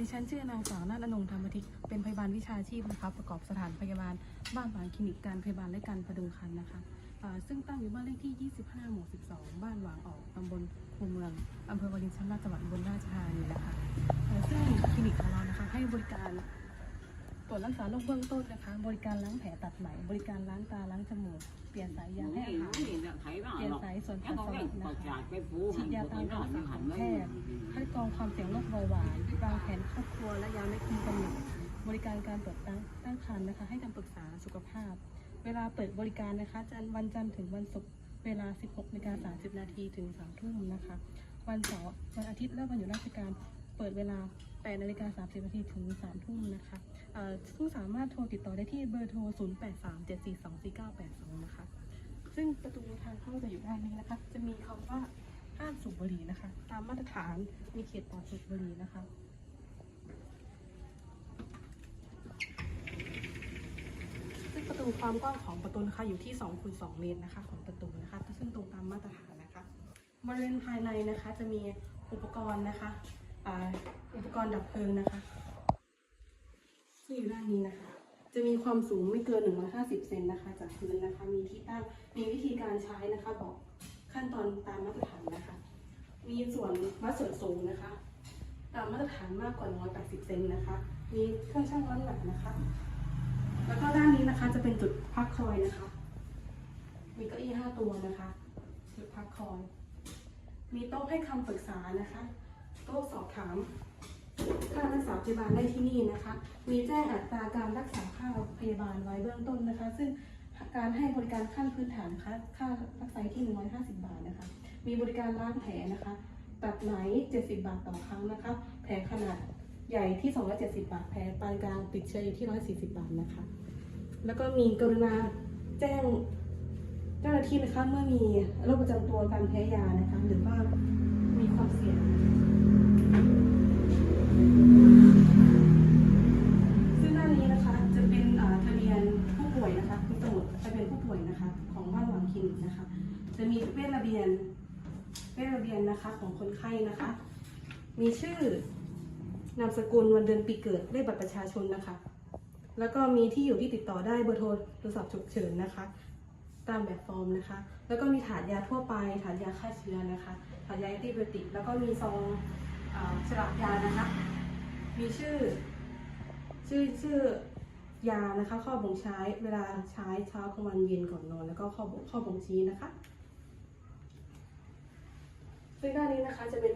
ดิฉันชื่อนางสาวนาฏอนงธรรมทิกเป็นพยาบาลวิชาชีพนะคะประกอบสถานพยาบาลบ้านหวางคลินิกการพยาบาลและการพดุงครรภ์นะคะซึ่งตั้งอยู่บ้านเลขที่ 25 หมู่ 12 บ้านหวางออกตำบลคูเมืองอำเภอวารินชำราบจังหวัดอุบลราชธานีนะคะซึ่งคลินิกของเรานะคะให้บริการตรวจรักษาโรคเบื้องต้นนะคะ บริการล้างแผลตัดไหม บริการล้างตาล้างจมูก เปลี่ยนสายยางให้อาหารเปลี่ยนสายส่วนผสมนะคะฉีดยาตามคำสั่งของแพทย์ ความเสี่ยงโรคเบาหวานวางแผนครอบครัวและยาไม่คุมกำหนดบริการการตรวจตั้งตั้งครรภ์นะคะ ให้คำปรึกษาสุขภาพ เวลาเปิดบริการนะคะจันวันจันทร์ถึงวันศุกร์เวลา 16นาฬิกา30 นาทีถึง3ทุ่มนะคะ วันเสาร์วันอาทิตย์และวันหยุดราชการเปิดเวลา8นาฬิกา30 นาทีถึง3ทุ่มนะคะซึ่งสามารถโทรติดต่อได้ที่เบอร์โทร 0837424982 นะคะ ซึ่งประตูทางเข้าจะอยู่ด้านนี้นะคะ จะมีคำว่า ห้ามสูบบุหรี่นะคะ ตามมาตรฐานมีเขตปลอดสูบบุหรี่นะคะซึ่งประตูความกว้างของประตูนะคะอยู่ที่2คูณ2เมตรนะคะ ของประตูนะคะซึ่งตรงตามมาตรฐานนะคะบริเวณภายในนะคะจะมีอุปกรณ์นะคะอุปกรณ์ดับเพลิงนะคะซึ่งอยู่ด้านนี้นะคะ จะมีความสูงไม่เกิน 150 เซนนะคะ จากพื้นนะคะ มีที่ตั้งมีวิธีการใช้นะคะบอก ขั้นตอนตามมาตรฐานนะคะ มีส่วนวัดส่วนสูงนะคะ ตามมาตรฐานมากกว่า 180 เซนนะคะ มีเครื่องชั่งน้ำหนักนะคะ แล้วก็ด้านนี้นะคะจะเป็นจุดพักคอยนะคะ มีเก้าอี้ห้าตัวนะคะ จุดพักคอย มีโต๊ะให้คำปรึกษานะคะ โต๊ะสอบถามค่ารักษาพยาบาลได้ที่นี่นะคะ มีแจ้งอัตราการรักษาค่าพยาบาลไว้เบื้องต้นนะคะ ซึ่ง การให้บริการขั้นพื้นฐานนะคะค่ารักษาที่ 150 บาทนะคะ มีบริการล้างแผลนะคะ ตัดไหม 70 บาทต่อครั้งนะคะ แผลขนาดใหญ่ที่ 270 บาท แผลปานกลางติดเชื้ออยู่ที่ 140 บาทนะคะ แล้วก็มีกรุณาแจ้งเจ้าหน้าที่นะคะเมื่อมีโรคประจำตัวการแพ้ยานะคะ หรือว่ามีความเสี่ยง นะคะของบ้านหวังคลินิกนะคะ จะมีเวชระเบียนเวชระเบียนนะคะของคนไข้นะคะ มีชื่อนามสกุลวันเดือนปีเกิดเลขบัตรประชาชนนะคะ แล้วก็มีที่อยู่ที่ติดต่อได้เบอร์โทรโทรศัพท์ฉุกเฉินนะคะ ตามแบบฟอร์มนะคะ แล้วก็มีถาดยาทั่วไป ถาดยาฆ่าเชื้อนะคะ ถาดยาแอนติไบโอติกแล้วก็มีซองฉลากยานะคะ มีชื่อ ชื่อชื่อ ยานะคะ ข้อบ่งใช้เวลาใช้เช้ากลางวันเย็นก่อนนอน แล้วก็ข้อบ่ข้อบ่งชี้นะคะซึ่งด้านนี้นะคะจะเป็น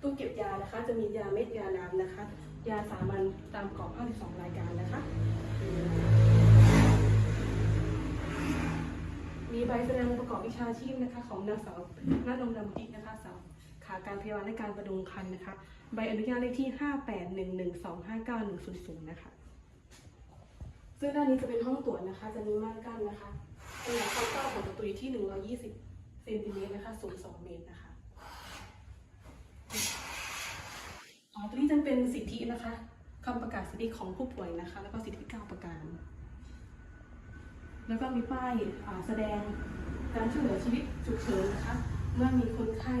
ตู้เก็บยานะคะ จะมียาเม็ดยาน้ำนะคะ ยาสามัญตามกรอบ 52 รายการนะคะ มีใบแสดงประกอบวิชาชีพนะคะ ของนางสาวนาดมดำพิกนะคะสาวขาการพยาบาลและการประดุงคันนะคะ ใบอนุญาตเลขที่ 5811259100นะคะ ซึ่งด้านนี้จะเป็นห้องตรวจนะคะ จะมีม่านกั้นนะคะขนาดความกว้างของประตูที่ 120เซนติเมตรนะคะ สูง 2 เมตรนะคะอ๋อตัวนี้จะเป็นสิทธินะคะคำประกาศสิทธิของผู้ป่วยนะคะ แล้วก็สิทธิ9ประการ แล้วก็มีป้ายแสดงการช่วยเหลือชีวิตฉุกเฉินนะคะ เมื่อมีคนไข้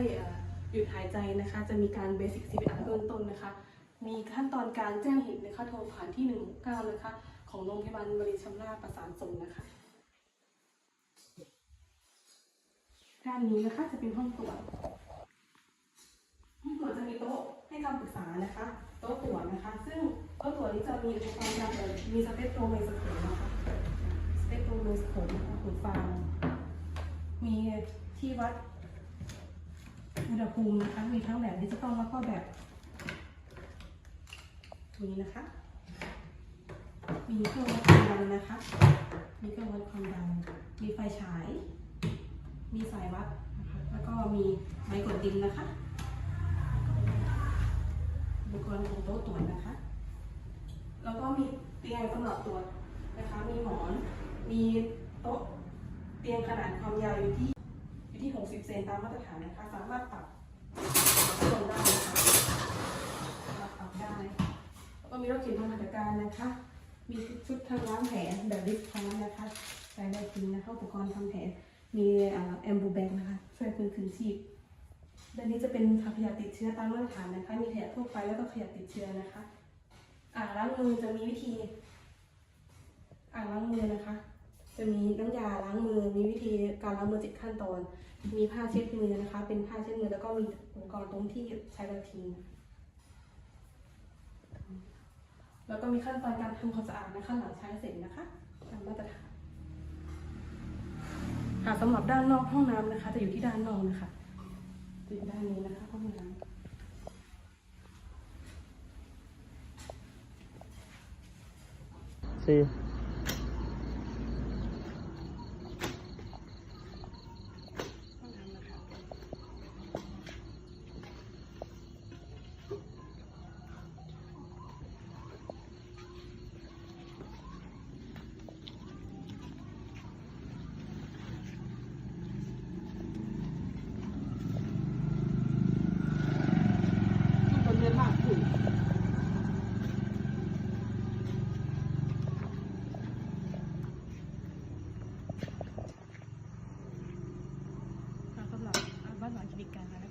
หยุดหายใจนะคะ จะมีการเบสิก CPR เบื้องต้นนะคะ มีขั้นตอนการแจ้งเหตุนะคะ โทรผ่านที่ 169 นะคะ ของโรงพยาบาลบรินชำราประสานส่งนะคะ ด้านนี้นะคะจะเป็นห้องตรวจ ห้องตรวจจะมีโต๊ะให้คำปรึกษานะคะ โต๊ะตรวจนะคะ ซึ่งโต๊ะตรวจนี้จะมีอุปกรณ์ดับเลยมีสเปกโทรเมสโคปนะคะสเปกโทรเมสโคปนะคะหูฟัง มีที่วัดอุณหภูมินะคะ มีทั้งแบบดิจิตอลแล้วก็แบบ ตัวนี้นะคะ มีเครื่องวัดความดันนะคะ มีเครื่องวัดความดัน มีไฟฉาย มีสายวัดนะคะ แล้วก็มีไม้กดดินนะคะ อุปกรณ์ของโต๊ะตรวจนะคะ แล้วก็มีเตียงสำหรับตรวจนะคะ มีหมอน มีโต๊ะ เตียงขนาดความยาวอยู่ที่อยู่ที่ 60 เซนตามมาตรฐานนะคะ สามารถปรับลงได้นะคะปรับได้ แล้วก็มีรถเข็นทางราการนะคะ มีชุดทางล้างแผลแบบลิฟท์ท้องนะคะใส่ได้จริงนะคะอุปกรณ์ทำแผลมีแอมบูแบงนะคะช่วยพื้นคืนชีพด้านนี้จะเป็นถังขยะติดเชื้อตามมาตรฐานนะคะ มีขยะทั่วไปแล้วก็ขยะติดเชื้อนะคะ อ่างล้างมือจะมีวิธี อ่างล้างมือนะคะ จะมีน้ำยาล้างมือ มีวิธีการล้างมือเจ็ดขั้นตอน มีผ้าเช็ดมือนะคะ เป็นผ้าเช็ดมือแล้วก็มีอุปกรณ์ตรงที่ใช้กระทิง แล้วก็มีขั้นตอนการทำความสะอาดนะคะหลังใช้เสร็จนะคะตามมาตรฐานค่ะสำหรับด้านนอกห้องน้ำนะคะ จะอยู่ที่ด้านนอกนะคะจะอยู่ด้านนี้นะคะห้องน้ำสี่ ห้องน้ำนะคะ คนเรียนมากขึ้น ค่